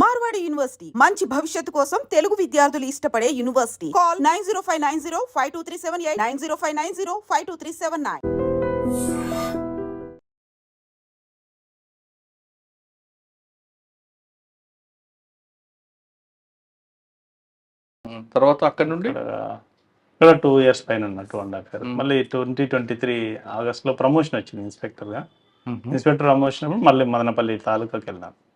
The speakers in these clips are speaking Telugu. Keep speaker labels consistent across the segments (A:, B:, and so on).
A: మార్వాడి యూనివర్సిటీ. మంచి భవిష్యత్తు కోసం తెలుగు విద్యార్థులు ఇష్టపడే university. Call nine zero five nine zero five two three seven eight nine zero five nine zero five two three seven nine.
B: తర్వాత అక్కడ నుండి?
C: ఇక్కడ టూ ఇయర్స్ పైన ఉన్న two and half year
B: hmm.
C: మళ్ళీ ట్వంటీ ట్వంటీ త్రీ ఆగస్ట్లో ప్రమోషన్ వచ్చింది ఇన్స్పెక్టర్గా
B: ఉమ్,
C: ఇన్స్పెక్టర్ ప్రమోషన్ మళ్ళీ మదనపల్లి తాలూకాకి వెళ్ళాను
B: ఉమ్.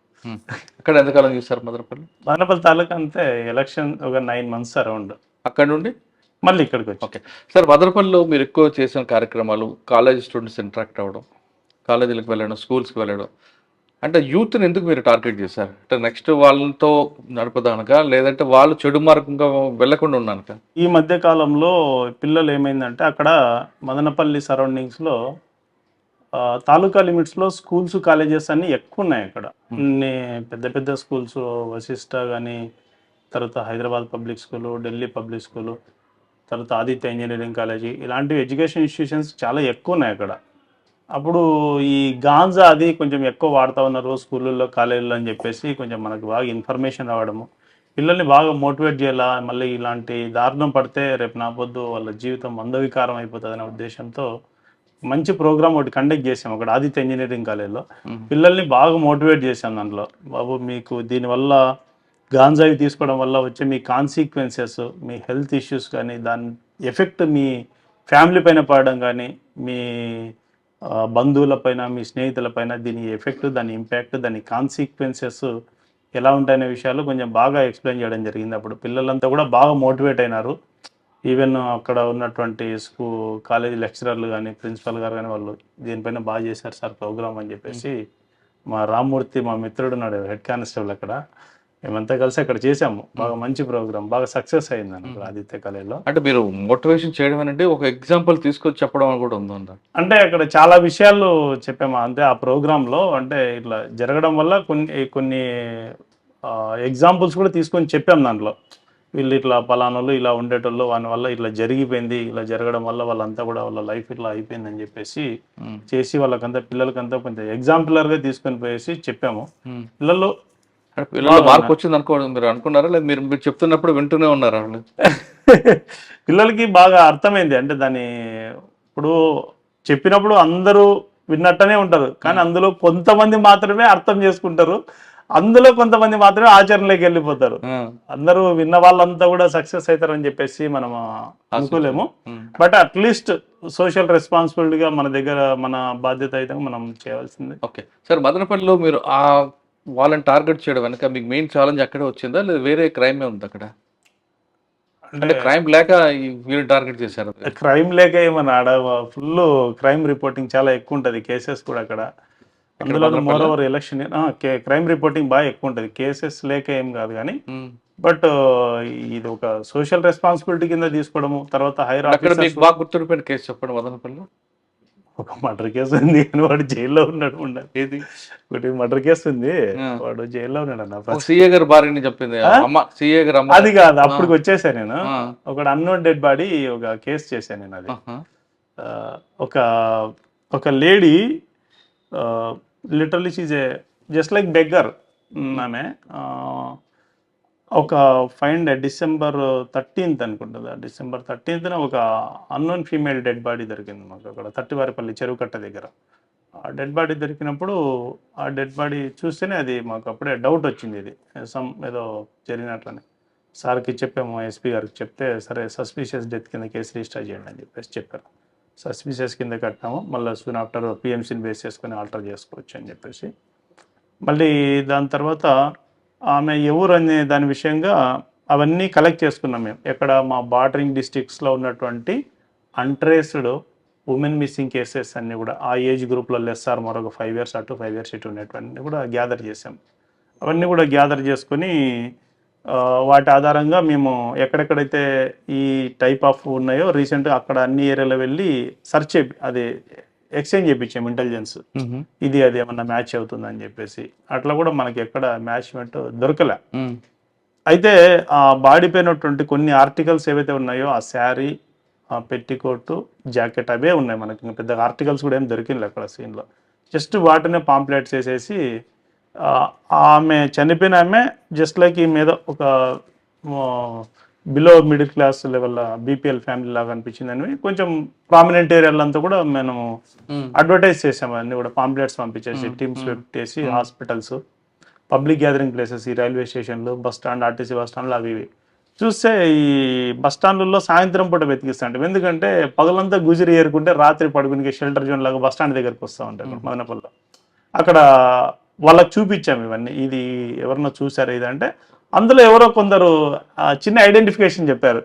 B: అక్కడ ఎంతకాలం చూసారు మదనపల్లి?
C: మదనపల్లి తాలూకా అంతే ఎలక్షన్ ఒక నైన్ మంత్స్ అరౌండ్.
B: అక్కడ నుండి?
C: మళ్ళీ ఇక్కడికి వచ్చి.
B: ఓకే. సార్ మదనపల్లిలో మీరు ఎక్కువ చేసిన కార్యక్రమాలు కాలేజ్ స్టూడెంట్స్ ఇంటరాక్ట్ అవ్వడం కాలేజీలకు వెళ్ళడం స్కూల్స్కి వెళ్ళడం అంటే యూత్ని ఎందుకు మీరు టార్గెట్ చేశారు? అంటే నెక్స్ట్ వాళ్ళతో నడపదానక లేదంటే వాళ్ళు చెడు మార్గంగా వెళ్ళకుండా ఉన్నానక?
C: ఈ మధ్య కాలంలో పిల్లలు ఏమైందంటే అక్కడ మదనపల్లి సరౌండింగ్స్లో తాలూకా లిమిట్స్లో స్కూల్స్ కాలేజెస్ అన్ని ఎక్కువ ఉన్నాయి అక్కడ అన్ని పెద్ద పెద్ద స్కూల్స్ వశిష్ట కానీ తర్వాత Hyderabad public school Delhi public school తర్వాత ఆదిత్య ఇంజనీరింగ్ కాలేజీ ఇలాంటివి ఎడ్యుకేషన్ ఇన్స్టిట్యూషన్స్ చాలా ఎక్కువ ఉన్నాయి అక్కడ. అప్పుడు ఈ గాంజా అది కొంచెం ఎక్కువ వాడుతూ ఉన్నారు స్కూళ్ళల్లో కాలేజీల్లో అని చెప్పేసి కొంచెం మనకు బాగా ఇన్ఫర్మేషన్ రావడము. పిల్లల్ని బాగా మోటివేట్ చేయాలా మళ్ళీ ఇలాంటి దారుణం పడితే రేపు నా పొద్దు వాళ్ళ జీవితం మందవికారం అయిపోతుంది అనే ఉద్దేశంతో మంచి ప్రోగ్రామ్ ఒకటి కండక్ట్ చేసాం అక్కడ ఆదిత్య ఇంజనీరింగ్ కాలేజ్లో. పిల్లల్ని బాగా మోటివేట్ చేశాం దాంట్లో. బాబు మీకు దీనివల్ల గాంజాయి తీసుకోవడం వల్ల వచ్చే మీ కాన్సిక్వెన్సెస్ మీ హెల్త్ ఇష్యూస్ కానీ దాని ఎఫెక్ట్ మీ ఫ్యామిలీ పైన పడడం కానీ మీ బంధువుల పైన మీ స్నేహితుల పైన దీని ఎఫెక్ట్ దాని ఇంపాక్ట్ దాని కాన్సిక్వెన్సెస్ ఎలా ఉంటాయనే విషయాలు కొంచెం బాగా ఎక్స్ప్లెయిన్ చేయడం జరిగింది అప్పుడు. పిల్లలంతా కూడా బాగా మోటివేట్ అయినారు. ఈవెన్ అక్కడ ఉన్నటువంటి స్కూ కాలేజీ లెక్చరర్లు కానీ ప్రిన్సిపల్ గారు కానీ వాళ్ళు దీనిపైన బాగా చేశారు సార్ ప్రోగ్రామ్ అని చెప్పేసి. మా రామ్మూర్తి మా మిత్రుడు ఉన్నాడు హెడ్ కానిస్టేబుల్ అక్కడ. మేమంతా కలిసి అక్కడ చేసాము బాగా మంచి ప్రోగ్రామ్ బాగా సక్సెస్ అయింది అన్నమాట ఆదిత్య కాలేజ్లో.
B: అంటే మీరు మోటివేషన్ చేయడం అంటే ఒక ఎగ్జాంపుల్ తీసుకొచ్చి చెప్పడం అని కూడా ఉందా
C: అంటే అక్కడ చాలా విషయాలు చెప్పాము. అంతే ఆ ప్రోగ్రాంలో అంటే ఇట్లా జరగడం వల్ల కొన్ని కొన్ని ఎగ్జాంపుల్స్ కూడా తీసుకొని చెప్పాం దాంట్లో. వీళ్ళు ఇట్లా పలానోళ్ళు ఇలా ఉండేటోళ్ళు వాని వల్ల ఇట్లా జరిగిపోయింది ఇలా జరగడం వల్ల వాళ్ళంతా కూడా వాళ్ళ లైఫ్ ఇట్లా అయిపోయింది అని చెప్పేసి చేసి వాళ్ళకంతా పిల్లలకంతా కొంచెం ఎగ్జాంపులర్గా తీసుకొని పోయేసి చెప్పాము. పిల్లలు
B: అంటే పిల్లల్లో మార్పు వచ్చింది అనుకోవడం మీరు అనుకున్నారా? లేదా మీరు మీరు చెప్తున్నప్పుడు వింటూనే ఉన్నారా?
C: పిల్లలకి బాగా అర్థమైంది. అంటే దాని ఇప్పుడు చెప్పినప్పుడు అందరూ విన్నట్టనే ఉంటారు. కానీ అందులో కొంతమంది మాత్రమే అర్థం చేసుకుంటారు. అందులో కొంతమంది మాత్రమే ఆచరణలోకి వెళ్ళిపోతారు. అందరూ విన్న వాళ్ళంతా కూడా సక్సెస్ అవుతారని చెప్పేసి మనం అనుకోలేము. బట్ అట్లీస్ట్ సోషల్ రెస్పాన్సిబిలిటీగా మన దగ్గర మన బాధ్యత అయితే మనం చేయవలసింది.
B: ఓకే. సార్ మదనపల్లిలో మీరు ఆ వాళ్ళని టార్గెట్ చేయడం వెనక మీకు మెయిన్ ఛాలెంజ్ అక్కడే వచ్చిందా? లేదా వేరే క్రైమే ఉంది అక్కడ? అంటే క్రైమ్ లేక వీళ్ళు టార్గెట్ చేశారు.
C: క్రైమ్ లేక ఏమన్నా ఆడ ఫుల్ క్రైమ్ రిపోర్టింగ్ చాలా ఎక్కువ ఉంటుంది కేసెస్ కూడా అక్కడ. అందులో more over election crime reporting బాగా ఎక్కువ ఉంటుంది. కేసెస్ లేక ఏం కాదు కానీ. బట్ ఇది ఒక సోషల్ రెస్పాన్సిబిలిటీ కింద తీసుకోవడము తర్వాత హైర్
B: బాగా గుర్తుండిపోయిన కేసు చెప్పండి మదనపల్లిలో.
C: ఒక మర్డర్ కేసు ఉంది కానీ వాడు జైల్లో ఉన్నాడు ఉండాలి
B: ఏది?
C: ఒకటి మర్డర్ కేసు ఉంది. వాడు జైల్లో ఉన్నాడు అన్న
B: సీఏ గారు భార్యని చెప్పింది. సీఏ గారు
C: అది కాదు అప్పటికి వచ్చేసా నేను. ఒక అన్నోన్ డెడ్ బాడీ ఒక కేసు చేశాను నేను అది. ఒక ఒక lady literally she's a just like beggar ఆమె. ఆ, ఒక ఫైన్ డిసెంబర్ థర్టీన్త్ అనుకుంటుంది. డిసెంబర్ థర్టీన్త్న ఒక అన్నోన్ ఫీమేల్ డెడ్ బాడీ దొరికింది మాకు అక్కడ తట్టివారిపల్లి చెరువు కట్ట దగ్గర. ఆ డెడ్ బాడీ దొరికినప్పుడు ఆ డెడ్ బాడీ చూస్తేనే అది మాకు అప్పుడే డౌట్ వచ్చింది ఇది. సమ్ ఏదో జరిగినట్లని. సార్కి చెప్పాము ఎస్పీ గారికి చెప్తే సరే సస్పీషియస్ డెత్ కింద కేసు రిజిస్టర్ చేయండి అని చెప్పేసి చెప్పారు. సస్పీషియస్ కింద కట్టాము. మళ్ళీ సూన్ ఆఫ్టర్ పిఎంసీని బేస్ చేసుకొని ఆల్టర్ చేసుకోవచ్చు అని చెప్పేసి. మళ్ళీ దాని తర్వాత ఆమె ఎవరు అనే దాని విషయంగా అవన్నీ కలెక్ట్ చేసుకున్నాం మేము. ఎక్కడ మా బార్డరింగ్ డిస్టిక్స్లో ఉన్నటువంటి అంట్రేస్డ్ ఉమెన్ మిస్సింగ్ కేసెస్ అన్నీ కూడా ఆ ఏజ్ గ్రూప్లో లెస్ఆర్ మరొక ఫైవ్ ఇయర్స్ అటు ఫైవ్ ఇయర్స్ ఇటు ఉన్నటువంటి కూడా గ్యాదర్ చేసాం అవన్నీ కూడా గ్యాదర్ చేసుకొని వాటి ఆధారంగా మేము ఎక్కడెక్కడైతే ఈ టైప్ ఆఫ్ ఉన్నాయో రీసెంట్గా అక్కడ అన్ని ఏరియాలో వెళ్ళి సర్చ్ చేపి అది ఎక్స్చేంజ్ చేయించాము ఇంటెలిజెన్స్. ఇది అది ఏమన్నా మ్యాచ్ అవుతుందని చెప్పేసి. అట్లా కూడా మనకి ఎక్కడ మ్యాచ్ దొరకలే. అయితే ఆ బాడీ పైనటువంటి కొన్ని ఆర్టికల్స్ ఏవైతే ఉన్నాయో ఆ శారీ ఆ పెట్టికోటు జాకెట్ అవే ఉన్నాయి మనకి. ఇంకా పెద్దగా ఆర్టికల్స్ కూడా ఏం దొరికింది అక్కడ సీన్లో. జస్ట్ వాటినే పాంప్లెట్స్ వేసేసి ఆమె చనిపోయిన ఆమె జస్ట్ లైక్ ఈ మీద ఒక below middle class level BPL family లాగా అనిపించిందని కొంచెం ప్రామినెంట్ ఏరియాలంతా కూడా మనము అడ్వర్టైజ్ చేసాము. అన్ని కూడా పాంప్లెట్స్ పంపించేసి టీమ్స్ పెట్టేసి హాస్పిటల్స్ పబ్లిక్ గ్యాదరింగ్ ప్లేసెస్ ఈ రైల్వే స్టేషన్లు బస్ స్టాండ్ ఆర్టీసీ బస్ స్టాండ్లు అవి ఇవి. చూస్తే ఈ బస్ స్టాండ్లలో సాయంత్రం పూట వెతికిస్తాంటాం ఎందుకంటే పగలంతా గుజరి ఏరుకుంటే రాత్రి పడుకునే షెల్టర్ జోన్ లాగా బస్ స్టాండ్ దగ్గరికి వస్తూ ఉంటాయి మదనపల్లిలో. అక్కడ వాళ్ళకి చూపించాము ఇవన్నీ. ఇది ఎవరన్నా చూసారు ఇది అంటే అందులో ఎవరో కొందరు చిన్న ఐడెంటిఫికేషన్ చెప్పారు.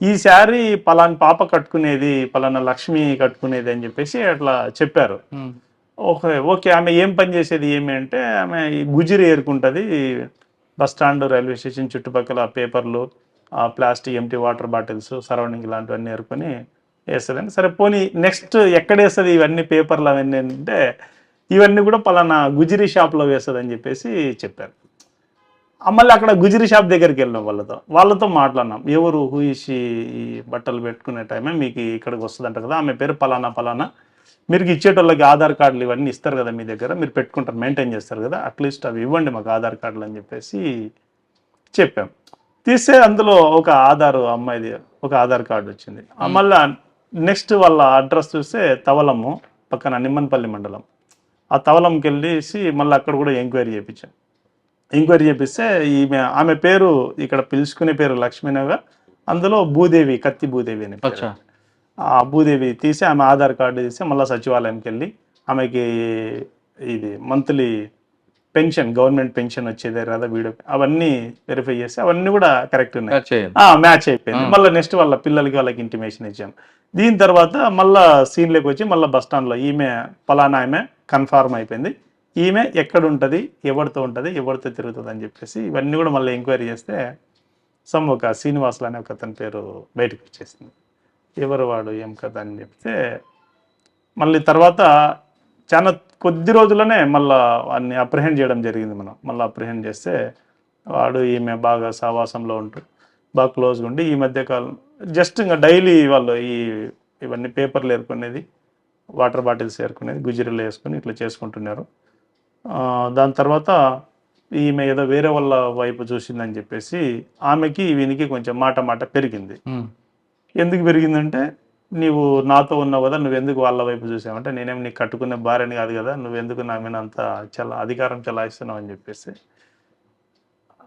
C: ఈ శారీ పలాని పాప కట్టుకునేది పలానా లక్ష్మి కట్టుకునేది అని చెప్పేసి అట్లా చెప్పారు. ఓకే ఓకే ఆమె ఏం పని చేసేది ఏమి అంటే ఆమె ఈ గుజిరి ఏరుకుంటుంది బస్ స్టాండ్ రైల్వే స్టేషన్ చుట్టుపక్కల పేపర్లు plastic empty water bottles surrounding ఇలాంటివన్నీ ఏరుకొని వేస్తుందండి సరే పోనీ నెక్స్ట్ ఎక్కడ వేస్తుంది ఇవన్నీ పేపర్లు అవన్నీ అంటే ఇవన్నీ కూడా పలానా గుజిరి షాప్లో వేస్తుంది అని చెప్పేసి చెప్పారు. మళ్ళీ అక్కడ గుజిరి షాప్ దగ్గరికి వెళ్ళినాం వాళ్ళతో. వాళ్ళతో మాట్లాడినాం. ఎవరు? హూయిషి ఈ బట్టలు పెట్టుకునే టైమే మీకు ఇక్కడికి వస్తుందంట కదా ఆమె పేరు పలానా పలానా. మీరు ఇచ్చేటోళ్ళకి ఆధార్ కార్డులు ఇవన్నీ ఇస్తారు కదా మీ దగ్గర మీరు పెట్టుకుంటారు మెయింటైన్ చేస్తారు కదా అట్లీస్ట్ అవి ఇవ్వండి మాకు ఆధార్ కార్డులు అని చెప్పేసి చెప్పాం. తీస్తే అందులో ఒక ఆధార్ అమ్మాయిది ఒక ఆధార్ కార్డు వచ్చింది. మళ్ళా నెక్స్ట్ వాళ్ళ అడ్రస్ చూస్తే తవలము పక్కన నిమ్మన్పల్లి మండలం. ఆ తవలంకి వెళ్ళేసి మళ్ళీ అక్కడ కూడా ఎంక్వైరీ చేయించాం ఎంక్వైరీ చేపిస్తే ఈమె ఆమె పేరు ఇక్కడ పిలుచుకునే పేరు లక్ష్మీనగా అందులో భూదేవి కత్తి భూదేవి అని ఆ భూదేవి తీసి ఆమె ఆధార్ కార్డు తీసి మళ్ళీ సచివాలయంకి వెళ్ళి ఆమెకి ఇది మంత్లీ పెన్షన్ గవర్నమెంట్ పెన్షన్ వచ్చేదే కదా వీడియో. అవన్నీ వెరిఫై చేసి అవన్నీ కూడా కరెక్ట్ ఉన్నాయి.
B: మ్యాచ్ చేయండి
C: ఆ మ్యాచ్ అయిపోయింది. మళ్ళీ నెక్స్ట్ వాళ్ళ పిల్లలకి వాళ్ళకి ఇంటిమేషన్ ఇచ్చాం. దీని తర్వాత మళ్ళా సీన్లోకి వచ్చి మళ్ళీ బస్ స్టాండ్లో ఈమె పలానా ఆమె కన్ఫార్మ్ అయిపోయింది. ఈమె ఎక్కడ ఉంటుంది ఎవరితో ఉంటుంది ఎవరితో తిరుగుతుంది అని చెప్పేసి ఇవన్నీ కూడా మళ్ళీ ఎంక్వైరీ చేస్తే సమ్ ఒక శ్రీనివాసులు అనే ఒక అతని పేరు బయటకు వచ్చేసింది. ఎవరు వాడు ఏం కథ అని చెప్తే మళ్ళీ తర్వాత చాలా కొద్ది రోజుల్లోనే మళ్ళా వాడిని అప్రహెండ్ చేయడం జరిగింది మనం. మళ్ళీ అప్రహెండ్ చేస్తే వాడు ఈమె బాగా సావాసంలో ఉంటూ బాగా క్లోజ్గా ఉండి ఈ మధ్యకాలం జస్ట్ ఇంకా డైలీ వాళ్ళు ఈ ఇవన్నీ పేపర్లు ఏర్పడినది వాటర్ బాటిల్స్ ఏరుకునేది గుజరీలు వేసుకొని ఇట్లా చేసుకుంటున్నారు దాని తర్వాత ఈమె ఏదో వేరే వాళ్ళ వైపు చూసిందని చెప్పేసి ఆమెకి వీనికి కొంచెం మాట మాట పెరిగింది. ఎందుకు పెరిగిందంటే నీవు నాతో ఉన్నావు కదా నువ్వు ఎందుకు వాళ్ళ వైపు చూసావంటే నేనేం నీకు కట్టుకునే భార్యని కాదు కదా నువ్వు ఎందుకు నా మీద అంత చాలా అధికారం చలాయిస్తున్నావు అని చెప్పేసి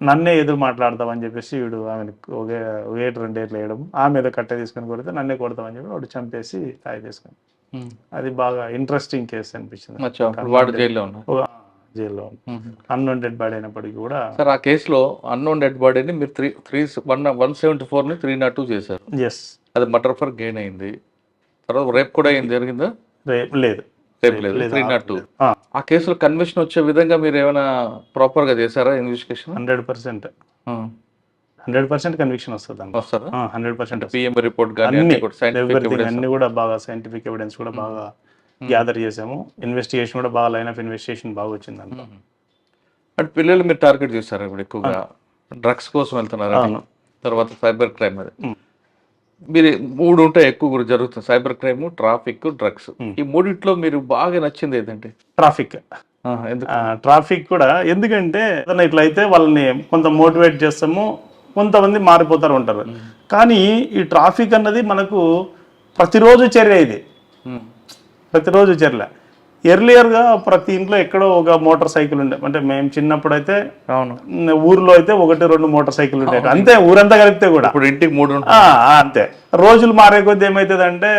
C: నన్నే ఎదురు మాట్లాడతావని చెప్పేసి వీడు ఆమెను ఒకే ఒకటి రెండేట్లు వేయడం ఆమె ఏదో కట్టె తీసుకొని కొడితే నన్నే కొడతామని చెప్పి వాడు చంపేసి తాయి తీసుకొని
B: ఉమ్.
C: అది బాగా ఇంట్రెస్టింగ్ కేసు అనిపించింది.
B: వాడు జైల్లో
C: జైల్లో అన్వాంటెడ్ బాడీ అయినప్పటికీ కూడా
B: సార్ ఆ కేసులో అన్నోన్ డెడ్ బాడీని మీరు three three one one seventy ఫోర్ని three not two చేశారు.
C: ఎస్
B: అది మర్డర్ ఫర్ గెయిన్ అయింది. తర్వాత రేప్ కూడా అయింది జరిగిందా?
C: రేపు లేదు.
B: రేప్ లేదు. త్రీ నాట్ టూ ఆ. కేసులో కన్విక్షన్ వచ్చే విధంగా మీరు ఏమైనా ప్రాపర్గా చేశారా investigation
C: hundred percent hundred percent conviction వస్తుంది అండి
B: వస్తారా
C: హండ్రెడ్ పర్సెంట్
B: పిఎం రిపోర్ట్
C: అన్ని
B: కూడా సైంటిఫిక్
C: everything అన్ని కూడా బాగా సైంటిఫిక్ ఎవిడెన్స్ కూడా బాగా గ్యాదర్ చేసాము. ఇన్వెస్టిగేషన్ కూడా బాగా లైన్ ఆఫ్ ఇన్వెస్టిగేషన్ బాగా వచ్చిందండి
B: అంటే పిల్లలు మీరు టార్గెట్ చేస్తారు ఇప్పుడు ఎక్కువగా? డ్రగ్స్ కోసం వెళ్తున్నారు. తర్వాత సైబర్ క్రైమ్ అది. మీరు మూడు ఉంటాయి ఎక్కువ జరుగుతుంది. సైబర్ క్రైమ్ ట్రాఫిక్ డ్రగ్స్ ఈ మూడిట్లో మీరు బాగా నచ్చింది ఏంటంటే
C: ట్రాఫిక్ ట్రాఫిక్ కూడా. ఎందుకంటే ఏదైనా ఇట్లా అయితే వాళ్ళని కొంత మోటివేట్ చేస్తాము. కొంతమంది మారిపోతారు ఉంటారు కానీ ఈ ట్రాఫిక్ అన్నది మనకు ప్రతిరోజు చర్య ఇది. ప్రతిరోజు చర్య. ఎర్లియర్గా ప్రతి ఇంట్లో ఎక్కడో ఒక మోటార్ సైకిల్ ఉండే అంటే మేము చిన్నప్పుడు అయితే
B: అవును
C: ఊర్లో అయితే ఒకటి రెండు మోటార్ సైకిల్ ఉండేవి అంతే ఊరంతా కలిపితే కూడా.
B: ఇప్పుడు ఇంటికి మూడు
C: అంతే. రోజులు మారే కొద్దీ ఏమవుతుందంటే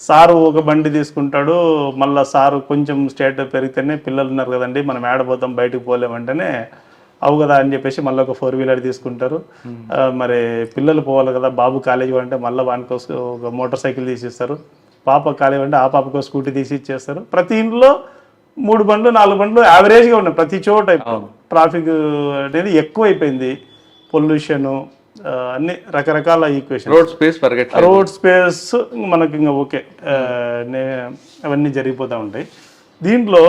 C: సారు ఒక బండి తీసుకుంటాడు మళ్ళా సారు కొంచెం స్టేట్ పెరిగితేనే పిల్లలు ఉన్నారు కదండి మనం ఏడబోతాం బయటకు పోలేమంటేనే అవు కదా అని చెప్పేసి మళ్ళీ ఒక ఫోర్ వీలర్ తీసుకుంటారు. మరి పిల్లలు పోవాలి కదా బాబు కాలేజీ అంటే మళ్ళీ వానికి ఒక మోటార్ సైకిల్ తీసిస్తారు. పాప కాలేజీ అంటే ఆ పాపకు స్కూటీ తీసి ఇచ్చేస్తారు. ప్రతి ఇంట్లో మూడు బండ్లు నాలుగు బండ్లు యావరేజ్గా ఉన్నాయి. ప్రతి చోట ట్రాఫిక్ అనేది ఎక్కువ అయిపోయింది. పొల్యూషన్ అన్ని రకరకాల equation
B: road space
C: road space మనకి ఇంకా ఓకే అవన్నీ జరిగిపోతూ ఉంటాయి. దీంట్లో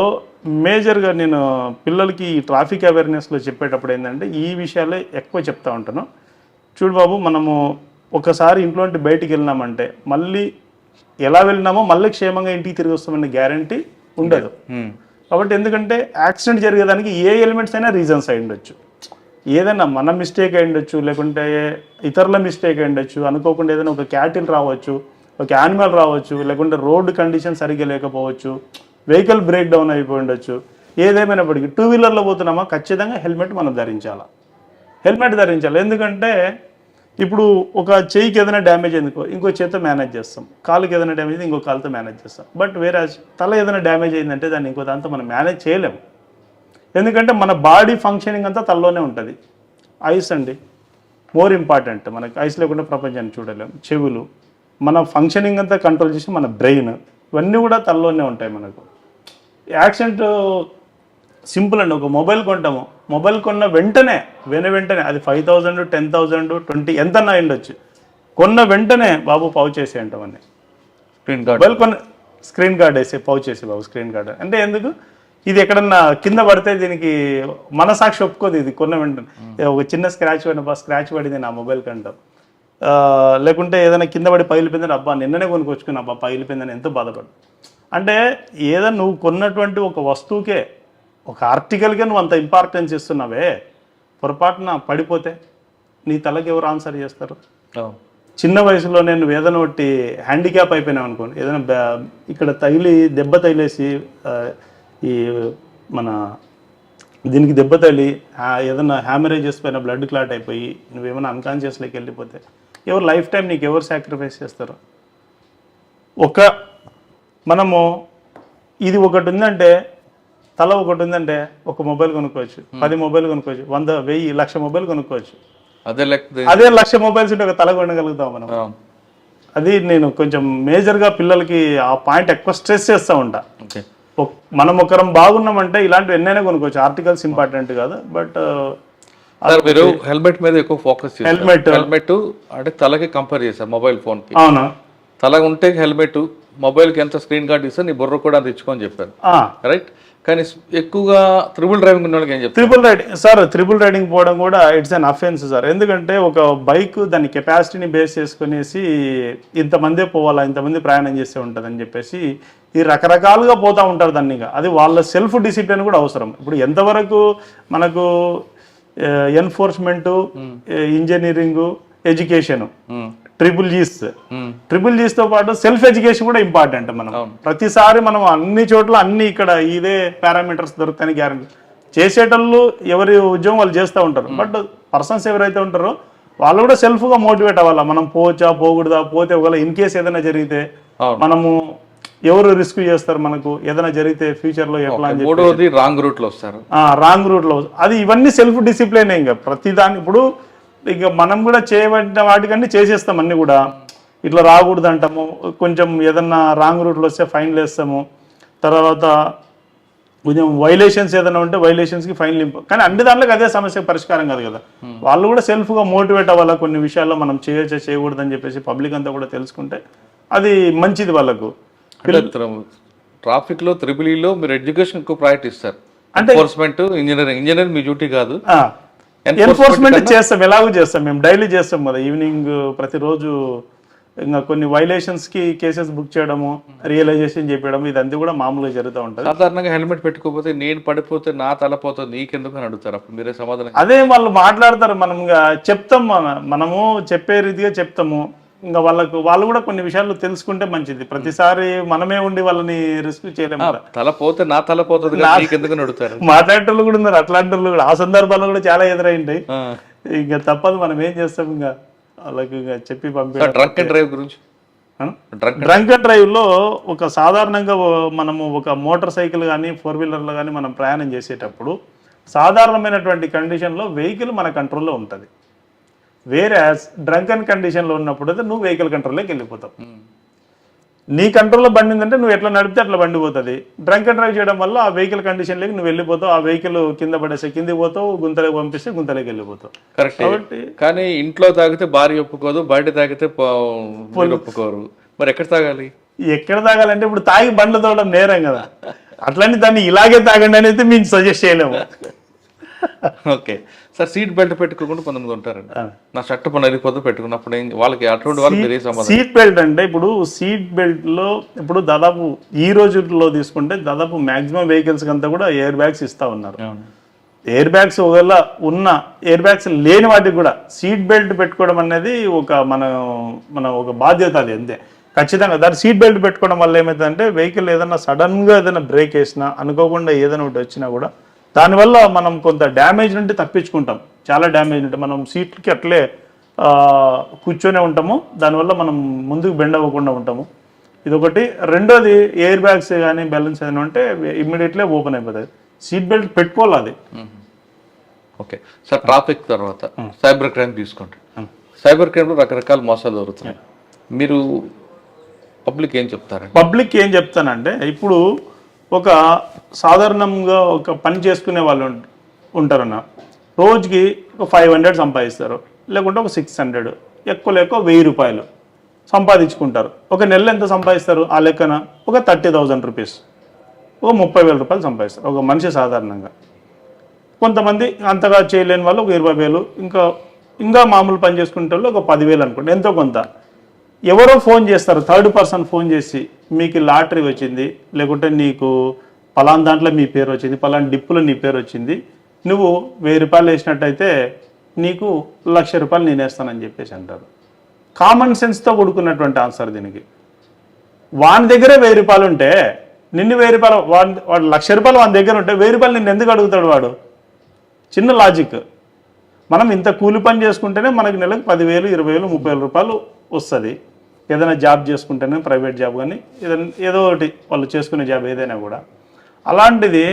C: మేజర్గా నేను పిల్లలకి ఈ ట్రాఫిక్ అవేర్నెస్లో చెప్పేటప్పుడు ఏంటంటే ఈ విషయాలే ఎక్కువ చెప్తా ఉంటాను చూడు బాబు మనము ఒకసారి ఇంట్లో బయటికి వెళ్ళినామంటే మళ్ళీ ఎలా వెళ్ళినామో మళ్ళీ క్షేమంగా ఇంటికి తిరిగి వస్తామనే గ్యారంటీ ఉండదు. కాబట్టి ఎందుకంటే యాక్సిడెంట్ జరిగేదానికి ఏ ఎలిమెంట్స్ అయినా రీజన్స్ అయి ఉండొచ్చు. ఏదైనా మన మిస్టేక్ అయి ఉండొచ్చు లేకుంటే ఇతరుల మిస్టేక్ అయి ఉండొచ్చు అనుకోకుండా ఏదైనా ఒక క్యాటిల్ రావచ్చు ఒక యానిమల్ రావచ్చు లేకుంటే రోడ్డు కండిషన్ సరిగ్గా లేకపోవచ్చు వెహికల్ బ్రేక్ డౌన్ అయిపోయి ఉండొచ్చు. ఏదేమైనప్పటికీ టూ వీలర్లో పోతున్నామా? ఖచ్చితంగా హెల్మెట్ మనం ధరించాలా? హెల్మెట్ ధరించాలి. ఎందుకంటే ఇప్పుడు ఒక చెయ్యికి ఏదైనా డ్యామేజ్ ఎందుకో ఇంకో చేతితో మేనేజ్ చేస్తాం. కాలుకి ఏదైనా డ్యామేజ్ అయింది ఇంకో కాలుతో మేనేజ్ చేస్తాం. బట్ వేరే తల ఏదైనా డ్యామేజ్ అయిందంటే దాన్ని ఇంకో దాంతో మనం మేనేజ్ చేయలేము. ఎందుకంటే మన బాడీ ఫంక్షనింగ్ అంతా తలలోనే ఉంటుంది. ఐస్ అండి. మోర్ ఇంపార్టెంట్ మనకి ఐస్ లేకుండా ప్రపంచాన్ని చూడలేం. చెవులు. మన ఫంక్షనింగ్ అంతా కంట్రోల్ చేసి మన బ్రెయిన్ ఇవన్నీ కూడా తలలోనే ఉంటాయి మనకు. యాక్సిడెంట్ సింపుల్ అండి. ఒక మొబైల్ కొంటాము. మొబైల్ కొన్న వెంటనే వెన వెంటనే అది five thousand ten thousand twenty ఎంత ఉండొచ్చు కొన్న వెంటనే బాబు పౌ చేసి అంటామని
B: స్క్రీన్ గార్డ్
C: మొబైల్ కొన్న స్క్రీన్ గార్డ్ వేసి పౌ చేసి బాబు స్క్రీన్ గార్డ్ అంటే ఎందుకు? ఇది ఎక్కడన్నా కింద పడితే దీనికి మనసాక్షి ఒప్పుకోదు ఇది కొన్న వెంటనే. ఒక చిన్న స్క్రాచ్ పడిన స్క్రాచ్ పడింది నా మొబైల్ కంటాం. లేకుంటే ఏదైనా కింద పడి పగిలిపోయిందని అబ్బా నిన్ననే కొనుక్కొచ్చుకున్నా అబ్బా పగిలిపోయిందని ఎంతో బాధపడు అంటే ఏదో నువ్వు కొన్నటువంటి ఒక వస్తువుకే ఒక ఆర్టికల్కే నువ్వు అంత ఇంపార్టెన్స్ ఇస్తున్నావే పొరపాటున పడిపోతే నీ తలకి ఎవరు ఆన్సర్ చేస్తారు? చిన్న వయసులో నేను ఏదైనా ఒకటి హ్యాండిక్యాప్ అయిపోయినాం అనుకోండి ఏదైనా బ్యా- ఇక్కడ తగిలి దెబ్బ తగిలేసి ఈ మన దీనికి దెబ్బ తగిలి ఏదైనా హ్యామరేజెస్ పైన బ్లడ్ క్లాట్ అయిపోయి నువ్వేమైనా అన్కాన్షియస్లోకి వెళ్ళిపోతే ఎవరు లైఫ్ టైం నీకు ఎవరు సాక్రిఫైస్ చేస్తారు? ఒక మనము ఇది ఒకటి ఉందంటే తల ఒకటి ఉందంటే ఒక మొబైల్ కొనుక్కోవచ్చు. పది మొబైల్ కొనుక్కోవచ్చు. వంద వెయ్యి లక్ష మొబైల్ కొనుక్కోవచ్చు.
B: అదే
C: అదే లక్ష మొబైల్స్ ఉంటే ఒక తల కొనగలుగుతాం మనం. అది నేను కొంచెం మేజర్గా పిల్లలకి ఆ పాయింట్ ఎక్కువ స్ట్రెస్ చేస్తూ ఉంటా. మనం ఒకరం బాగున్నామంటే ఇలాంటివి ఎన్నైనా కొనుక్కోవచ్చు. ఆర్టికల్స్ ఇంపార్టెంట్ కాదు బట్
B: మీరు హెల్మెట్ మీద ఎక్కువ ఫోకస్
C: Helmet.
B: హెల్మెట్. అంటే తలకి కంపేర్ చేస్తారు మొబైల్ ఫోన్
C: అవును.
B: తల ఉంటే హెల్మెట్ మొబైల్కి ఎంత స్క్రీన్ గార్డ్ ఇస్తే నీ బుర్ర కూడా అంత ఇచ్చుకొని చెప్పారు. రైట్? కానీ ఎక్కువగా త్రిబుల్ డ్రైవింగ్ ఉన్న వాళ్ళకి ఏం చెప్తారు?
C: Triple riding sir triple riding పోవడం కూడా ఇట్స్ అన్ అఫెన్స్ సార్. ఎందుకంటే ఒక బైక్ దాని కెపాసిటీని బేస్ చేసుకునేసి ఇంతమందే పోవాలా ఇంతమంది ప్రయాణం చేస్తే ఉంటుందని చెప్పేసి ఈ రకరకాలుగా పోతా ఉంటారు దాన్ని అది వాళ్ళ సెల్ఫ్ డిసిప్లిన్ కూడా అవసరం. ఇప్పుడు ఎంతవరకు మనకు enforcement engineering education triple G's
B: um,
C: triple జీస్తో పాటు సెల్ఫ్ ఎడ్యుకేషన్ కూడా ఇంపార్టెంట్ మనం. ప్రతిసారి మనం అన్ని చోట్ల అన్ని ఇక్కడ ఇదే పారామీటర్స్ దొరుకుతాయని గ్యారంటీ చేసేటోళ్ళు ఎవరి ఉద్యోగం వాళ్ళు చేస్తూ ఉంటారు. బట్ పర్సన్స్ ఎవరైతే ఉంటారో వాళ్ళు కూడా సెల్ఫ్గా మోటివేట్ అవ్వాలా? మనం పోవచ్చా? పోకూడదా? పోతే ఒకవేళ ఇన్ కేస్ ఏదైనా జరిగితే. మనము ఎవరు రిస్క్ చేస్తారు మనకు? ఏదైనా జరిగితే ఫ్యూచర్లో ఎట్లా
B: రాంగ్ రూట్లో వస్తారు.
C: రాంగ్ రూట్లో. అది ఇవన్నీ సెల్ఫ్ డిసిప్లిన్ ఇంకా. ప్రతి దాని ఇప్పుడు ఇక మనం కూడా చేయబడిన వాటికన్నీ చేసేస్తాం అన్ని కూడా. ఇట్లా రాకూడదు అంటాము కొంచెం ఏదన్నా రాంగ్ రూట్లో వస్తే ఫైన్లు వేస్తాము తర్వాత కొంచెం వైలేషన్స్ ఏదైనా ఉంటే వైలేషన్స్కి ఫైన్ లింపు కానీ అన్ని దాంట్లోకి అదే సమస్య పరిష్కారం కాదు కదా. వాళ్ళు కూడా సెల్ఫ్గా మోటివేట్ అవ్వాలా కొన్ని విషయాల్లో మనం చేయొచ్చా చేయకూడదు అని చెప్పేసి పబ్లిక్ అంతా కూడా తెలుసుకుంటే అది మంచిది వాళ్ళకు.
B: అంటే ట్రాఫిక్లో త్రిబుల్లో మీరు ఎడ్యుకేషన్ ఎక్కువ ప్రయారిటీ ఇస్తారు ఎన్ఫోర్స్మెంట్ ఇంజనీరింగ్ ఇంజనీరింగ్ మీ డ్యూటీ కాదు.
C: ఎన్ఫోర్స్మెంట్ చేస్తాం ఎలాగో చేస్తాం మేము డైలీ చేస్తాం కదా. ఈవినింగ్ ప్రతిరోజు ఇంకా కొన్ని వైలేషన్స్కి కేసెస్ బుక్ చేయడము రియలైజేషన్ చెప్పడం ఇదంతా కూడా మామూలుగా జరుగుతూ ఉంటుంది.
B: సాధారణంగా హెల్మెట్ పెట్టుకోకపోతే నేను పడిపోతే నా తల పోతుంది నీకెందుకు అని అడుగుతారు అప్పుడు మీరే సమాధానం
C: అదే వాళ్ళు మాట్లాడతారు మనం ఇంకా చెప్తాం మన- మనము చెప్పే రీతిగా చెప్తాము. ఇంకా వాళ్ళకు వాళ్ళు కూడా కొన్ని విషయాలు తెలుసుకుంటే మంచిది. ప్రతిసారి మనమే ఉండి వాళ్ళని రిస్క్ చేయలేము.
B: తల పోతే నా తల పోతుంది
C: మాట్లాడేటోళ్ళు కూడా ఉన్నారు అట్లాంటి కూడా. ఆ సందర్భాల్లో కూడా చాలా ఎదురైంటాయి
B: ఆ.
C: ఇంకా తప్పదు మనం ఏం చేస్తాం ఇంకా? వాళ్ళకి ఇంకా చెప్పి పంపించడం
B: డ్రంక్ అండ్ డ్రైవ్ గురించి? Drunk
C: and drive. లో ఒక సాధారణంగా మనము ఒక మోటార్ సైకిల్ కానీ ఫోర్ వీలర్లో కానీ మనం ప్రయాణం చేసేటప్పుడు సాధారణమైనటువంటి కండిషన్లో వెహికల్ మన కంట్రోల్లో ఉంటుంది. వేరే డ్రంక్ అండ్ కండిషన్లో ఉన్నప్పుడు అయితే నువ్వు వెహికల్ కంట్రోల్లోకి వెళ్ళిపోతావు. నీ కంట్రోల్లో బండి ఉందంటే నువ్వు ఎట్లా నడిపితే అట్లా బండి పోతుంది. డ్రంక్ అండ్ డ్రైవ్ చేయడం వల్ల ఆ వెహికల్ కండిషన్లోకి నువ్వు వెళ్ళిపోతావు. ఆ వెహికల్ కింద పడేస్తే కిందికి పోతావు గుంతలోకి పంపిస్తే గుంతలోకి వెళ్ళిపోతావు.
B: కరెక్ట్
C: కాబట్టి
B: కానీ ఇంట్లో తాగితే భార్య ఒప్పుకోదు బయట తాగితే ఒప్పుకోరు. మరి ఎక్కడ తాగాలి?
C: ఎక్కడ తాగాలంటే ఇప్పుడు తాగి బండ్లు తోవడం నేరం కదా. అట్లని దాన్ని ఇలాగే తాగండి అనేది మేము సజెస్ట్ చేయలేము.
B: ఓకే సార్ సీట్ బెల్ట్ పెట్టుకోకుండా కొంతమంది ఉంటారండి. నా షర్ట్ పని వెళ్ళిపోతే పెట్టుకున్నప్పుడు వాళ్ళకి అటువంటి వాళ్ళకి మీరు సమాధానం
C: సీట్ బెల్ట్ అంటే ఇప్పుడు సీట్ బెల్ట్లో ఇప్పుడు దాదాపు ఈ రోజుల్లో తీసుకుంటే దాదాపు మాక్సిమం వెహికల్స్ అంతా కూడా ఎయిర్ బ్యాగ్స్ ఇస్తా ఉన్నారు. ఎయిర్ బ్యాగ్స్ ఒకవేళ ఉన్న ఎయిర్ బ్యాగ్స్ లేని వాటికి కూడా సీట్ బెల్ట్ పెట్టుకోవడం అనేది ఒక మన మన ఒక బాధ్యత అది అంతే ఖచ్చితంగా దాని సీట్ బెల్ట్ పెట్టుకోవడం వల్ల ఏమవుతుందంటే వెహికల్ ఏదైనా సడన్గా ఏదైనా బ్రేక్ వేసినా అనుకోకుండా ఏదైనా ఒకటి వచ్చినా కూడా దానివల్ల మనం కొంత డ్యామేజ్ నుండి తప్పించుకుంటాం. చాలా డ్యామేజ్ ఉంటే మనం సీట్కి అట్లే కూర్చొనే ఉంటాము. దానివల్ల మనం ముందుకు బెండ్ అవ్వకుండా ఉంటాము. ఇదొకటి. రెండోది ఎయిర్ బ్యాగ్స్ కానీ బ్యాలెన్స్ ఏదైనా ఉంటే ఇమ్మీడియట్లీ ఓపెన్ అయిపోతుంది సీట్ బెల్ట్ పెట్టుకోవాలి అది.
B: ఓకే. సార్ ట్రాఫిక్ తర్వాత సైబర్ క్రైమ్ తీసుకోండి. సైబర్ క్రైమ్లో రకరకాల మోసాలు జరుగుతున్నాయి. మీరు పబ్లిక్ ఏం చెప్తారండి?
C: పబ్లిక్ ఏం చెప్తానంటే ఇప్పుడు ఒక సాధారణంగా ఒక పని చేసుకునే వాళ్ళు ఉంటారన్న. రోజుకి ఒక ఫైవ్ హండ్రెడ్ సంపాదిస్తారు. లేకుంటే ఒక సిక్స్ హండ్రెడ్ ఎక్కువ లేక వెయ్యి రూపాయలు సంపాదించుకుంటారు. ఒక నెల ఎంత సంపాదిస్తారు? ఆ లెక్కన ఒక థర్టీ థౌజండ్ రూపీస్. ఒక ముప్పై వేల రూపాయలు సంపాదిస్తారు. ఒక మనిషి సాధారణంగా. కొంతమంది అంతగా చేయలేని వాళ్ళు ఒక ఇరవై వేలు ఇంకా ఇంకా మామూలు పని చేసుకునే వాళ్ళు ఒక పదివేలు అనుకోండి. ఎంతో కొంత. ఎవరో ఫోన్ చేస్తారు థర్డ్ పర్సన్ ఫోన్ చేసి మీకు లాటరీ వచ్చింది లేకుంటే నీకు పలాన్ దాంట్లో మీ పేరు వచ్చింది పలాన్ డిప్పులో నీ పేరు వచ్చింది నువ్వు వెయ్యి రూపాయలు వేసినట్టయితే నీకు లక్ష రూపాయలు నేను వేస్తానని చెప్పేసి అంటారు. కామన్ సెన్స్తో కూడుకున్నటువంటి ఆన్సర్ దీనికి. వాని దగ్గరే వెయ్యి రూపాయలు ఉంటే నిన్ను వెయ్యి రూపాయలు వాడి వాడు లక్ష రూపాయలు వాని దగ్గర ఉంటే వెయ్యి రూపాయలు నిన్ను ఎందుకు అడుగుతాడు వాడు? చిన్న లాజిక్ మనం ఇంత కూలి పని చేసుకుంటేనే మనకి నెలకు పదివేలు ఇరవై వేలు ముప్పై వేల రూపాయలు వస్తుంది. ఏదైనా జాబ్ చేసుకుంటేనే ప్రైవేట్ జాబ్ కానీ ఏదైనా ఏదో ఒకటి వాళ్ళు చేసుకునే జాబ్ ఏదైనా కూడా. అలాంటిది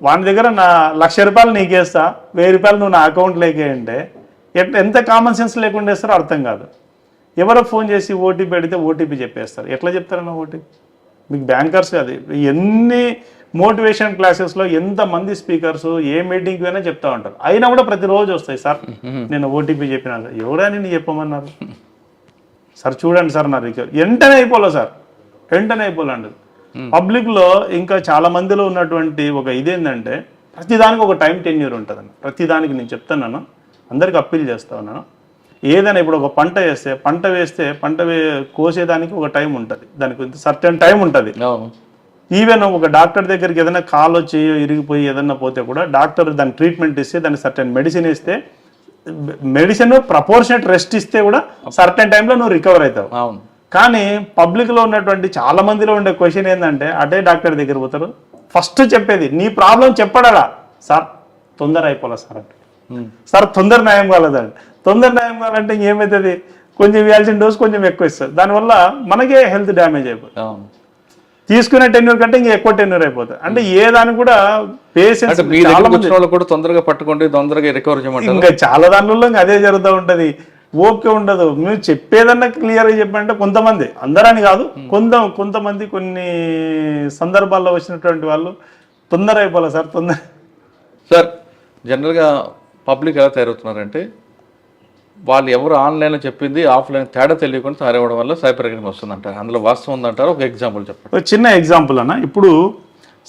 C: వాని దగ్గర నా లక్ష రూపాయలు నీకేస్తా వెయ్యి రూపాయలు నువ్వు నా అకౌంట్లోకి అంటే ఎట్ ఎంత కామన్ సెన్స్ లేకుండా వేస్తారో అర్థం కాదు. ఎవరో ఫోన్ చేసి ఓటీపీ అడిగితే ఓటీపీ చెప్పేస్తారు. ఎట్లా చెప్తారన్న ఓటీపీ మీకు బ్యాంకర్స్ అది. ఎన్ని మోటివేషన్ క్లాసెస్లో ఎంతమంది స్పీకర్స్ ఏ మీటింగ్కి అయినా చెప్తా ఉంటారు. అయినా కూడా ప్రతిరోజు వస్తాయి సార్ నేను ఓటీపీ చెప్పినా సార్ ఎవరా నేను చెప్పమన్నారు? సార్ చూడండి సార్ నా రికవరీ వెంటనే అయిపోలే సార్. వెంటనే అయిపోలేండి. పబ్లిక్లో ఇంకా చాలా మందిలో ఉన్నటువంటి ఒక ఇదేంటంటే ప్రతిదానికి ఒక టైం టెన్యూర్ ఉంటుందండి. ప్రతిదానికి నేను చెప్తున్నాను. అందరికి అప్పీల్ చేస్తా ఉన్నాను. ఏదైనా ఇప్పుడు ఒక పంట వేస్తే పంట వేస్తే పంట వే కోసేదానికి ఒక టైం ఉంటుంది. దానికి సర్టెన్ టైం ఉంటుంది. ఈవెన్ ఒక డాక్టర్ దగ్గరికి ఏదైనా కాలో చేయో ఇరిగిపోయి ఏదైనా పోతే కూడా డాక్టర్ దాని ట్రీట్మెంట్ ఇస్తే దానికి సర్టెన్ మెడిసిన్ ఇస్తే మెడిసిన్ ప్రపోర్షనట్ రెస్ట్ ఇస్తే కూడా సర్టెన్ టైంలో నువ్వు రికవర్ అవుతావు.
B: అవును.
C: కానీ పబ్లిక్లో ఉన్నటువంటి చాలా మందిలో ఉండే క్వశ్చన్ ఏంటంటే అదే డాక్టర్ దగ్గర పోతారు. ఫస్ట్ చెప్పేది నీ ప్రాబ్లం చెప్పడాలా సార్ తొందర అయిపోలే సార్ అంటే. సార్ తొందర న్యాయం కాలేదండి తొందర న్యాయం కావాలంటే ఇంకేమవుతుంది కొంచెం ఇవ్వాల్సిన డోస్ కొంచెం ఎక్కువ ఇస్తుంది దానివల్ల మనకే హెల్త్ డ్యామేజ్ అయిపోతుంది. తీసుకునే టెన్యూర్ కంటే ఇంకా ఎక్కువ టెన్యూర్ అయిపోతుంది అంటే ఏ దానికి కూడా
B: వాళ్ళు కూడా తొందరగా పట్టుకోండి తొందరగా రికవర్ చేయమంటారు.
C: ఇంకా చాలా దానిలో ఇంకా అదే జరుగుతూ ఉంటది. ఓకే ఉండదు. మీరు చెప్పేదన్నా క్లియర్గా చెప్పంటే కొంతమంది అందరని కాదు కొంత కొంతమంది కొన్ని సందర్భాల్లో వచ్చినటువంటి వాళ్ళు తొందర అయిపోలే సార్ తొందర.
B: సార్ జనరల్గా పబ్లిక్ ఎలా తయారవుతున్నారంటే వాళ్ళు ఎవరు ఆన్లైన్లో చెప్పింది ఆఫ్లైన్ తేడా తెలియకుండా తయారవడం వల్ల సైబర్ క్రైమ్ వస్తుందంటారు. అందులో వాస్తవం ఉందంటారు? ఒక ఎగ్జాంపుల్ చెప్పండి.
C: ఒక చిన్న ఎగ్జాంపుల్ అన్న. ఇప్పుడు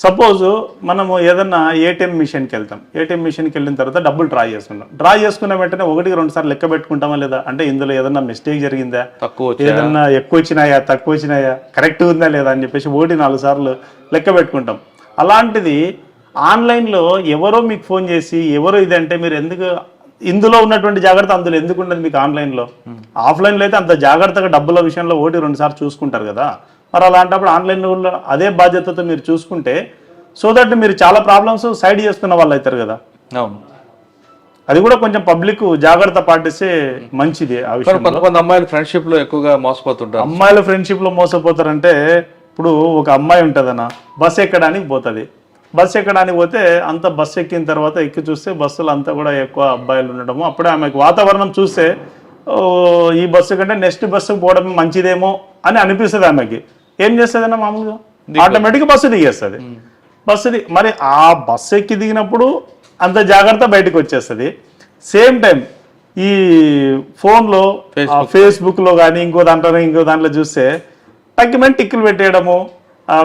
C: సపోజ్ మనము ఏదన్నా ఏటీఎం మిషన్కి వెళ్తాం. ఏటీఎం మిషన్కి వెళ్ళిన తర్వాత డబ్బులు డ్రా చేసుకుంటాం డ్రా చేసుకున్న వెంటనే ఒకటికి రెండు సార్లు లెక్క పెట్టుకుంటామా లేదా? అంటే ఇందులో ఏదన్నా మిస్టేక్ జరిగిందా?
B: తక్కువ
C: ఏదన్నా ఎక్కువ వచ్చినాయా తక్కువ వచ్చినాయా కరెక్ట్ ఉందా లేదా అని చెప్పేసి ఒకటి నాలుగు సార్లు లెక్క పెట్టుకుంటాం. అలాంటిది ఆన్లైన్లో ఎవరో మీకు ఫోన్ చేసి ఎవరో ఇదంటే మీరు ఎందుకు ఇందులో ఉన్నటువంటి జాగ్రత్త అందులో ఎందుకు ఉండదు మీకు ఆన్లైన్లో? ఆఫ్లైన్లో అయితే అంత జాగ్రత్తగా డబ్బుల విషయంలో ఒకటి రెండు సార్లు చూసుకుంటారు కదా. మరి అలాంటప్పుడు ఆన్లైన్లో అదే బాధ్యతతో మీరు చూసుకుంటే సో దట్ మీరు చాలా ప్రాబ్లమ్స్ సైడ్ చేసుకున్న వాళ్ళు అవుతారు కదా.
B: అవును.
C: అది కూడా కొంచెం పబ్లిక్ జాగ్రత్త పాటిస్తే మంచిది ఆ విషయం
B: కొంతమంది అమ్మాయిలు ఫ్రెండ్షిప్లో ఎక్కువగా మోసపోతుంటారు.
C: అమ్మాయిల ఫ్రెండ్షిప్లో మోసపోతారంటే ఇప్పుడు ఒక అమ్మాయి ఉంటుందన్న బస్ ఎక్కడానికి పోతుంది. బస్ ఎక్కడానికి పోతే అంత బస్ ఎక్కిన తర్వాత ఎక్కి చూస్తే బస్సులు అంతా కూడా ఎక్కువ అబ్బాయిలు ఉండడము. అప్పుడే ఆమెకు వాతావరణం చూస్తే ఈ బస్సు కంటే నెక్స్ట్ బస్సు పోవడం మంచిదేమో అని అనిపిస్తుంది ఆమెకి. ఏం చేస్తుంది మామూలుగా? ఆటోమేటిక్గా బస్సు దిగేస్తుంది. బస్సు మరి ఆ బస్సు ఎక్కి దిగినప్పుడు అంత జాగ్రత్త బయటకు వచ్చేస్తుంది. సేమ్ టైం ఈ ఫోన్లో ఫేస్బుక్లో. కానీ ఇంకో దాంట్లో ఇంకో దాంట్లో చూస్తే తగ్గిమని టిక్కులు పెట్టేయడము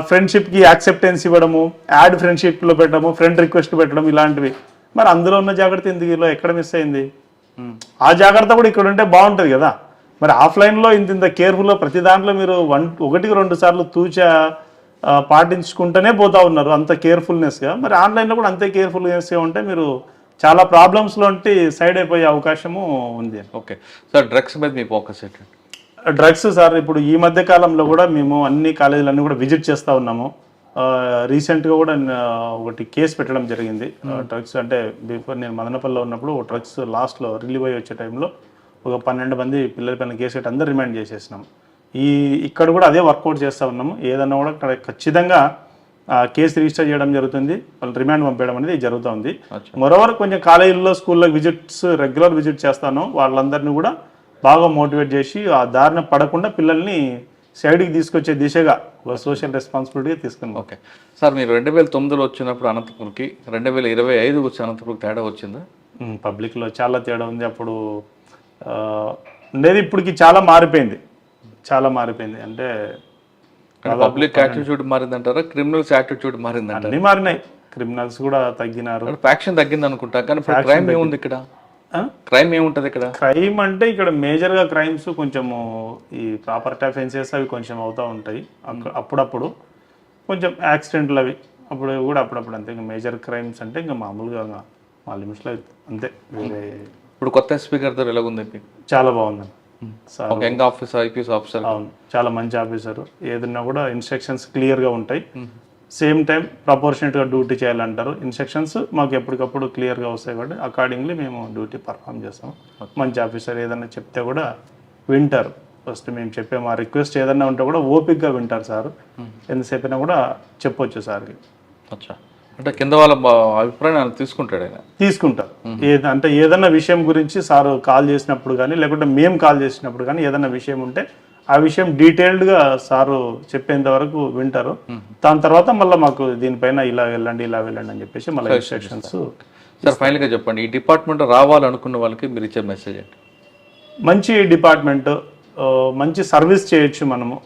C: ఫ్రెండ్షిప్కి యాక్సెప్టెన్స్ ఇవ్వడము యాడ్ ఫ్రెండ్షిప్లో పెట్టడము ఫ్రెండ్ రిక్వెస్ట్ పెట్టడం ఇలాంటివి. మరి అందులో ఉన్న జాగ్రత్త ఎందుకు ఇలా ఎక్కడ మిస్ అయింది? ఆ జాగ్రత్త కూడా ఇక్కడ ఉంటే బాగుంటుంది కదా. మరి ఆఫ్లైన్లో ఇంత ఇంత కేర్ఫుల్గా ప్రతి దాంట్లో మీరు వన్ ఒకటికి రెండు సార్లు తూచా పాటించుకుంటూనే పోతా ఉన్నారు అంత కేర్ఫుల్నెస్గా మరి ఆన్లైన్లో కూడా అంతే కేర్ఫుల్నెస్గా ఉంటే మీరు చాలా ప్రాబ్లమ్స్లో ఉంటే సైడ్ అయిపోయే అవకాశము ఉంది.
B: ఓకే సార్ డ్రగ్స్ మీద మీ ఫోకస్ ఏంటండి?
C: డ్రగ్స్ సార్ ఇప్పుడు ఈ మధ్య కాలంలో కూడా మేము అన్ని కాలేజీలన్నీ కూడా విజిట్ చేస్తూ ఉన్నాము. రీసెంట్గా కూడా ఒకటి కేసు పెట్టడం జరిగింది. డ్రగ్స్ అంటే బిఫోర్ నేను మదనపల్లిలో ఉన్నప్పుడు డ్రగ్స్ లాస్ట్లో రిలీవ్ అయ్యి వచ్చే టైంలో ఒక పన్నెండు మంది పిల్లల పైన కేసు పెట్టి అందరు రిమైండ్ చేసేసినాం. ఈ ఇక్కడ కూడా అదే వర్కౌట్ చేస్తూ ఉన్నాము. ఏదన్నా కూడా ఖచ్చితంగా కేసు రిజిస్టర్ చేయడం జరుగుతుంది. వాళ్ళు రిమాండ్ పంపించడం అనేది జరుగుతుంది.
B: అచ్చా.
C: మరోవర్ కొంచెం కాలేజీల్లో స్కూల్లో విజిట్స్ రెగ్యులర్ విజిట్ చేస్తాను. వాళ్ళందరినీ కూడా బాగా మోటివేట్ చేసి ఆ దారిన పడకుండా పిల్లల్ని సైడ్కి తీసుకొచ్చే దిశగా ఒక సోషల్ రెస్పాన్సిబిలిటీగా తీసుకుని
B: ఓకే. సార్ మీరు రెండు వేల తొమ్మిదిలో వచ్చినప్పుడు అనంతపురంకి రెండు వేల ఇరవై ఐదు వచ్చి అనంతపురంకి తేడా వచ్చిందా?
C: పబ్లిక్లో చాలా తేడా ఉంది. అప్పుడు ఉండేది ఇప్పటికి చాలా మారిపోయింది. చాలా మారిపోయింది. అంటే
B: పబ్లిక్ యాటిట్యూడ్ మారిందంటారా? క్రిమినల్స్ యాటిట్యూడ్ మారిందంటారా?
C: అన్నీ మారినాయి. క్రిమినల్స్ కూడా తగ్గినారు.
B: ఫ్యాక్షన్ తగ్గింది అనుకుంటా కానీ క్రైమ్ ఏముంది ఇక్కడ? క్రైమ్ ఏముంటుంది ఇక్కడ?
C: క్రైమ్ అంటే ఇక్కడ మేజర్గా క్రైమ్స్ కొంచెము ఈ ప్రాపర్టీ అఫెన్సెస్ అవి కొంచెం అవుతూ ఉంటాయి. అక్క- అప్పుడప్పుడు. కొంచెం యాక్సిడెంట్లు అవి అప్పుడు కూడా అప్పుడప్పుడు అంతే. ఇంకా మేజర్ క్రైమ్స్ అంటే ఇంకా మామూలుగా మా లిమిట్స్లో అంతే. వేరే
B: ఇప్పుడు కొత్త ఎస్పీ గారితో ఎలాగుంది మీకు
C: చాలా బాగుందండి సార్
B: ఒక యంగ్ ఆఫీసర్ ఐపీఎస్ ఆఫీసర్.
C: అవును. చాలా మంచి ఆఫీసర్. ఏదన్నా కూడా ఇన్స్ట్రక్షన్స్ క్లియర్గా ఉంటాయి. సేమ్ టైం ప్రపోర్షనేట్గా డ్యూటీ చేయాలంటారు. ఇన్స్ట్రక్షన్స్ మాకు ఎప్పటికప్పుడు క్లియర్గా వస్తాయి కాబట్టి అకార్డింగ్లీ మేము డ్యూటీ పర్ఫామ్ చేస్తాం. మంచి ఆఫీసర్ ఏదన్నా చెప్తే కూడా వింటారు. ఫస్ట్ మేము చెప్పే మా రిక్వెస్ట్ ఏదన్నా ఉంటే కూడా ఓపిక్గా వింటారు సార్. ఎంతసేపు అయినా కూడా చెప్పొచ్చు సార్కి.
B: అచ్చా. అంటే కింద వాళ్ళ అభిప్రాయం తీసుకుంటాడు ఆయన.
C: తీసుకుంటారు. ఏద అంటే ఏదన్నా విషయం గురించి సార్ కాల్ చేసినప్పుడు కానీ లేకుంటే మేము కాల్ చేసినప్పుడు కానీ ఏదన్నా విషయం ఉంటే ఆ విషయం డీటెయిల్డ్గా సారు చెప్పేంత వరకు వింటారు. దాని తర్వాత మళ్ళీ మాకు దీనిపైన ఇలా వెళ్ళండి ఇలా వెళ్ళండి అని చెప్పేసి మళ్ళీ ఇన్స్ట్రక్షన్స్
B: సార్ ఫైనల్గా చెప్పండి. ఈ డిపార్ట్మెంట్ రావాలనుకున్న వాళ్ళకి మీరు ఇచ్చే మెసేజ్ ఏంటి?
C: మంచి డిపార్ట్మెంట్ మంచి సర్వీస్ చేయొచ్చు మనము.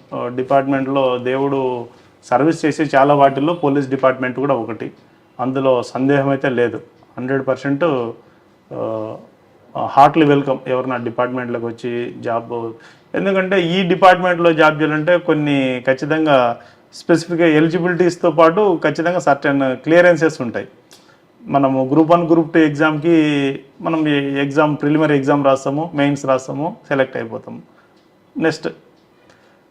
C: డిపార్ట్మెంట్లో దేవుడు సర్వీస్ చేసే చాలా వాటిల్లో పోలీస్ డిపార్ట్మెంట్ కూడా ఒకటి. అందులో సందేహం అయితే లేదు. హండ్రెడ్ పర్సెంట్ హార్ట్లీ వెల్కమ్ ఎవరైనా డిపార్ట్మెంట్లోకి వచ్చి జాబ్ ఎందుకంటే ఈ డిపార్ట్మెంట్లో జాబ్ చేయాలంటే కొన్ని ఖచ్చితంగా స్పెసిఫిక్గా ఎలిజిబిలిటీస్తో పాటు ఖచ్చితంగా సర్టెన్ క్లియరెన్సెస్ ఉంటాయి. మనము గ్రూప్ వన్ గ్రూప్ టూ ఎగ్జామ్కి మనం ఎగ్జామ్ ప్రిలిమినరీ ఎగ్జామ్ రాస్తాము మెయిన్స్ రాస్తాము సెలెక్ట్ అయిపోతాము. నెక్స్ట్.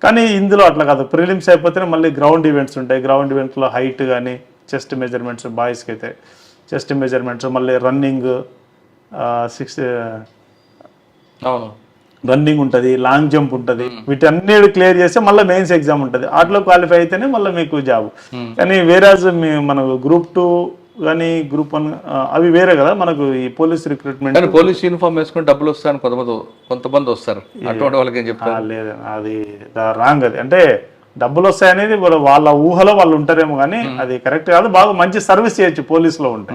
C: కానీ ఇందులో అట్లా కాదు. ప్రిలిమ్స్ అయిపోతేనే మళ్ళీ గ్రౌండ్ ఈవెంట్స్ ఉంటాయి. గ్రౌండ్ ఈవెంట్లో హైట్ కానీ చెస్ట్ మెజర్మెంట్స్ బాయ్స్కి అయితే చెస్ట్ మెజర్మెంట్స్ మళ్ళీ రన్నింగ్ సిక్స్
B: అవును.
C: రన్నింగ్ ఉంటుంది లాంగ్ జంప్ ఉంటుంది వీటన్నిటి క్లియర్ చేస్తే మళ్ళీ మెయిన్స్ ఎగ్జామ్ ఉంటుంది. వాటిలో క్వాలిఫై అయితేనే మళ్ళీ మీకు జాబ్. కానీ వేరాజ్ మీ మనకు గ్రూప్ టూ కానీ గ్రూప్ వన్ అవి వేరే కదా మనకు ఈ పోలీస్ రిక్రూట్మెంట్
B: పోలీస్ యూనిఫామ్ వేసుకుని డబ్బులు వస్తాయని కొంతమంది కొంతమంది వస్తారు. అటువంటి వాళ్ళకి ఏం చెప్తారు?
C: లేదు అది రాంగ్ అది. అంటే డబ్బులు వస్తాయనేది వాళ్ళ- వాళ్ళ ఊహలో వాళ్ళు ఉంటారేమో కానీ అది కరెక్ట్ కాదు. బాగా మంచి సర్వీస్ చేయొచ్చు పోలీస్లో ఉంటే.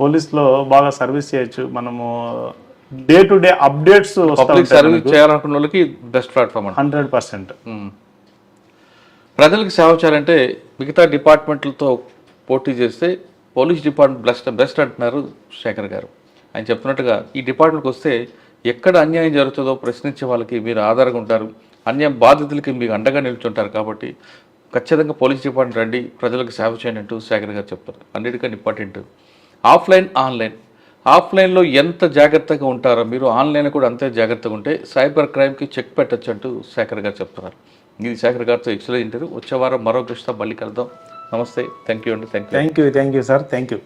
C: పోలీస్లో బాగా సర్వీస్ చేయొచ్చు. మనము డే టు డే అప్డేట్స్ వస్తా
B: పబ్లిక్ సర్వీస్ చేయాలనుకున్న వాళ్ళకి బెస్ట్ ప్లాట్ఫామ్
C: హండ్రెడ్ పర్సెంట్.
B: ప్రజలకు సేవ చేయాలంటే మిగతా డిపార్ట్మెంట్లతో పోటీ చేస్తే పోలీస్ డిపార్ట్మెంట్ బెస్ట్ బెస్ట్ అంటున్నారు శేఖర్ గారు. ఆయన చెప్తున్నట్టుగా ఈ డిపార్ట్మెంట్కి వస్తే ఎక్కడ అన్యాయం జరుగుతుందో ప్రశ్నించే వాళ్ళకి మీరు ఆధారంగా ఉంటారు. అన్యాయం బాధితులకి మీకు అండగా నిల్చుంటారు కాబట్టి ఖచ్చితంగా పోలీస్ డిపార్ట్మెంట్ రండి ప్రజలకు సేవ చేయండి అంటూ శేఖర్ గారు చెప్తారు అన్నిటికన్నా ఇంపార్టెంట్. Offline online. ఆఫ్లైన్లో ఎంత జాగ్రత్తగా ఉంటారో మీరు ఆన్లైన్లో కూడా అంతే జాగ్రత్తగా ఉంటే సైబర్ క్రైమ్కి చెక్ పెట్టచ్చు అంటూ శేఖర్ గారు చెప్తున్నారు. ఇది శేఖర్ గారితో ఎక్సలెంట్ ఇంటర్వ్యూ. వచ్చే వారం మరో కృష్ణ మళ్ళీ కలుద్దాం. నమస్తే. థ్యాంక్ యూ అండి. Thank you
C: thank you thank you sir. Thank you